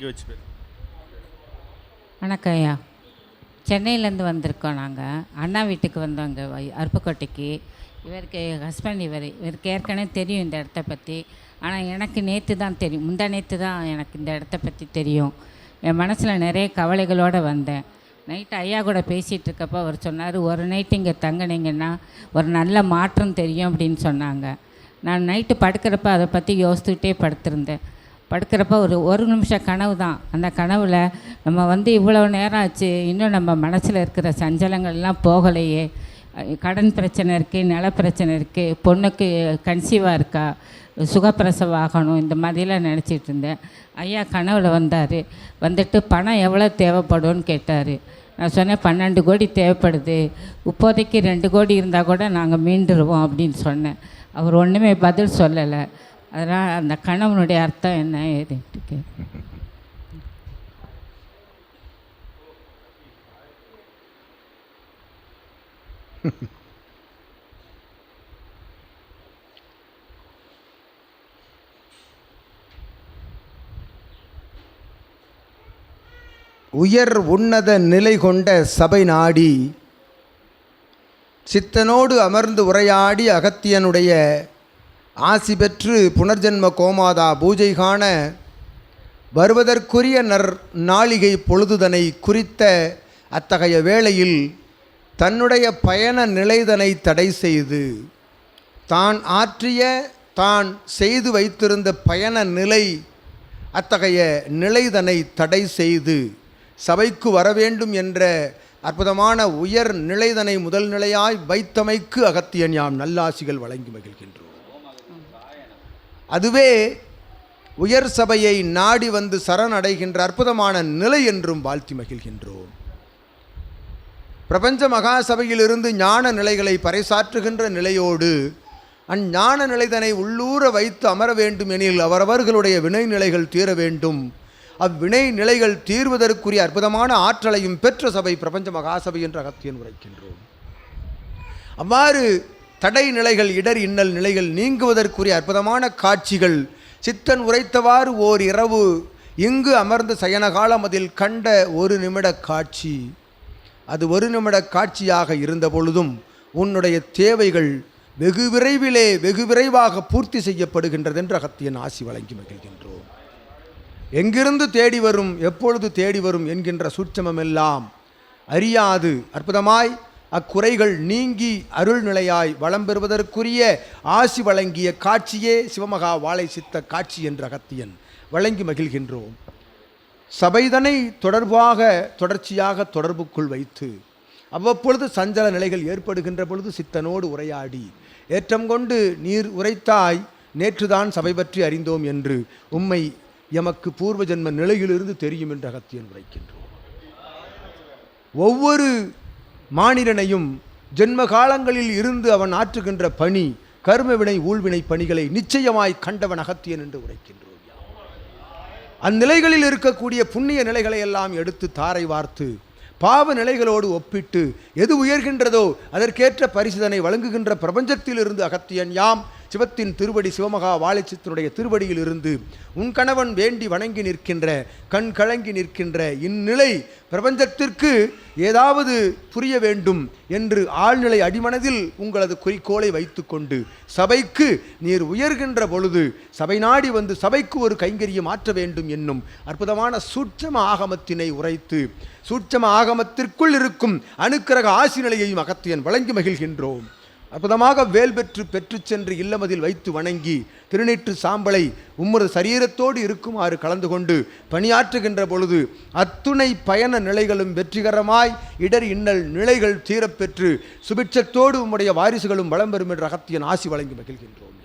இங்கே வச்சு பேர் வணக்கம் ஐயா. சென்னையிலேருந்து வந்திருக்கோம் நாங்கள் அண்ணா வீட்டுக்கு வந்தோம் இங்கே வை- அருப்புக்கோட்டைக்கு. இவருக்கு ஹஸ்பண்ட் இவர் இவருக்கு ஏற்கனவே தெரியும் இந்த இடத்த பற்றி ஆனால் எனக்கு நேற்று தான் தெரியும். முந்தா நேற்று தான் எனக்கு இந்த இடத்த பற்றி தெரியும். என் மனசில் நிறைய கவலைகளோடு வந்தேன். நைட்டு ஐயா கூட பேசிகிட்டு இருக்கப்போ அவர் சொன்னார் ஒரு நைட்டு இங்கே தங்கினீங்கன்னா ஒரு நல்ல மாற்றம் தெரியும் அப்படின்னு சொன்னாங்க. நான் நைட்டு படுக்கிறப்ப அதை பற்றி யோசித்துக்கிட்டே படுத்திருந்தேன். படுக்கிறப்ப ஒரு ஒரு நிமிஷம் கனவு தான் அந்த கனவில் நம்ம வந்து இவ்வளோ நேரம் ஆச்சு இன்னும் நம்ம மனசில் இருக்கிற சஞ்சலங்கள்லாம் போகலையே. கடன் பிரச்சனை இருக்குது நில பிரச்சனை இருக்குது பொண்ணுக்கு கன்சீவாக இருக்கா சுகப்பிரசவம் ஆகணும் இந்த மாதிரிலாம் நினச்சிட்டு இருந்தேன். ஐயா கனவில் வந்தார். வந்துட்டு பணம் எவ்வளோ தேவைப்படும்னு கேட்டார். நான் சொன்னேன் பன்னெண்டு கோடி தேவைப்படுது. இப்போதைக்கு ரெண்டு கோடி இருந்தால் கூட நாங்கள் மீண்டுருவோம் அப்படின்னு சொன்னேன். அவர் ஒன்றுமே பதில் சொல்லலை. அதனால் அந்த கணவனுடைய அர்த்தம் என்ன ஏதுன்ட்டு கேட்குறேன் உயர் உன்னத நிலை கொண்ட சபை நாடி சித்தனோடு அமர்ந்து உரையாடி அகத்தியனுடைய ஆசி பெற்று புனர்ஜென்ம கோமாதா பூஜை காண வருவதற்குரிய நர் நாளிகை பொழுதுதனை குறித்த அத்தகைய வேளையில் தன்னுடைய பயண நிலைதனை தடை செய்து தான் ஆற்றிய தான் செய்து வைத்திருந்த பயண நிலை அத்தகைய நிலைதனை தடை செய்து சபைக்கு வர வேண்டும் என்ற அற்புதமான உயர் நிலைதனை முதல் நிலையாய் வைத்தமைக்கு அகத்தியன் யாம் நல்லாசிகள் வழங்கி மகிழ்கின்றோம். அதுவே உயர் சபையை நாடி வந்து சரணடைகின்ற அற்புதமான நிலை என்றும் வாழ்த்தி மகிழ்கின்றோம். பிரபஞ்ச மகாசபையிலிருந்து ஞான நிலைகளை பறைசாற்றுகின்ற நிலையோடு அஞ்ஞான நிலைதனை உள்ளூர வைத்து அமர வேண்டும் எனில் அவரவர்களுடைய வினை நிலைகள் தீர வேண்டும். அவ்வினை நிலைகள் தீர்வதற்குரிய அற்புதமான ஆற்றலையும் பெற்ற சபை பிரபஞ்ச மகாசபை என்ற அகத்தியன் உரைக்கின்றோம். அவ்வாறு தடை நிலைகள் இடர் இன்னல் நிலைகள் நீங்குவதற்குரிய அற்புதமான காட்சிகள். சித்தன் உரைத்தவாறு ஓர் இரவு இங்கு அமர்ந்த சயனகாலம் அதில் கண்ட ஒரு நிமிட காட்சி. அது ஒரு நிமிட காட்சியாக இருந்த பொழுதும் உன்னுடைய தேவைகள் வெகு விரைவிலே வெகு விரைவாக பூர்த்தி செய்யப்படுகின்றது என்று அகத்தியன் ஆசி வழங்கி மகிழ்கின்றோம். எங்கிருந்து தேடி வரும் எப்பொழுது தேடி வரும் என்கின்ற சூட்சமெல்லாம் அறியாது. அற்புதமாய் அக்குறைகள் நீங்கி அருள்நிலையாய் வளம் பெறுவதற்குரிய ஆசி வழங்கிய காட்சியே சிவமகா வாழை சித்த காட்சி என்ற அகத்தியன். வழங்கி மகிழ்கின்றோம். சபைதனை தொடர்பாக தொடர்ச்சியாக தொடர்புக்குள் வைத்து அவ்வப்பொழுது சஞ்சல நிலைகள் ஏற்படுகின்ற பொழுது சித்தனோடு உரையாடி ஏற்றம் கொண்டு நீர் உரைத்தாய் நேற்றுதான் சபை பற்றி அறிந்தோம் என்று உம்மை எமக்கு பூர்வ ஜென்ம நிலையிலிருந்து தெரியும் என்று அகத்தியன் உரைக்கின்றோம். ஒவ்வொரு மானிடனையும் ஜென்ம காலங்களில் இருந்து அவன் ஆற்றுகின்ற பணி கர்மவினை ஊழ்வினை பணிகளை நிச்சயமாய் கண்டவன் அகத்தியன் என்று உரைக்கின்றோம். அந்நிலைகளில் இருக்கக்கூடிய புண்ணிய நிலைகளை எல்லாம் எடுத்து தாரை வார்த்து பாவ நிலைகளோடு ஒப்பிட்டு எது உயர்கின்றதோ அதற்கேற்ற பரிசுதனை வழங்குகின்ற பிரபஞ்சத்திலிருந்து அகத்தியன் யாம் சிவத்தின் திருவடி சிவமகா வாழைச்சித்தனுடைய திருவடியில் இருந்து உன் கணவன் வேண்டி வணங்கி நிற்கின்ற கண் கலங்கி நிற்கின்ற இந்நிலை பிரபஞ்சத்திற்கு ஏதாவது புரிய வேண்டும் என்று ஆழ்நிலை அடிமனதில் உங்களது குறிக்கோளை வைத்துக்கொண்டு சபைக்கு நீர் உயர்கின்ற பொழுது சபை நாடி வந்து சபைக்கு ஒரு கைங்கரியம் ஆற்ற வேண்டும் என்னும் அற்புதமான சூட்சம ஆகமத்தினை உரைத்து சூட்சம ஆகமத்திற்குள் இருக்கும் அணுக்கிரக ஆசி நிலையையும் அகத்தியன் வழங்கி மகிழ்கின்றோம். அற்புதமாக வேல் பெற்று பெற்று சென்று இல்லமதில் வைத்து வணங்கி திருநீற்று சாம்பலை உம்மது சரீரத்தோடு இருக்குமாறு கலந்து கொண்டு பணியாற்றுகின்ற பொழுது அத்துணை பயண நிலைகளும் வெற்றிகரமாய் இடர் இன்னல் நிலைகள் தீரப்பெற்று சுபிட்சத்தோடு உம்முடைய வாரிசுகளும் வளம் பெறும் என்ற அகத்தியன் ஆசி வழங்கி மகிழ்கின்றோம்.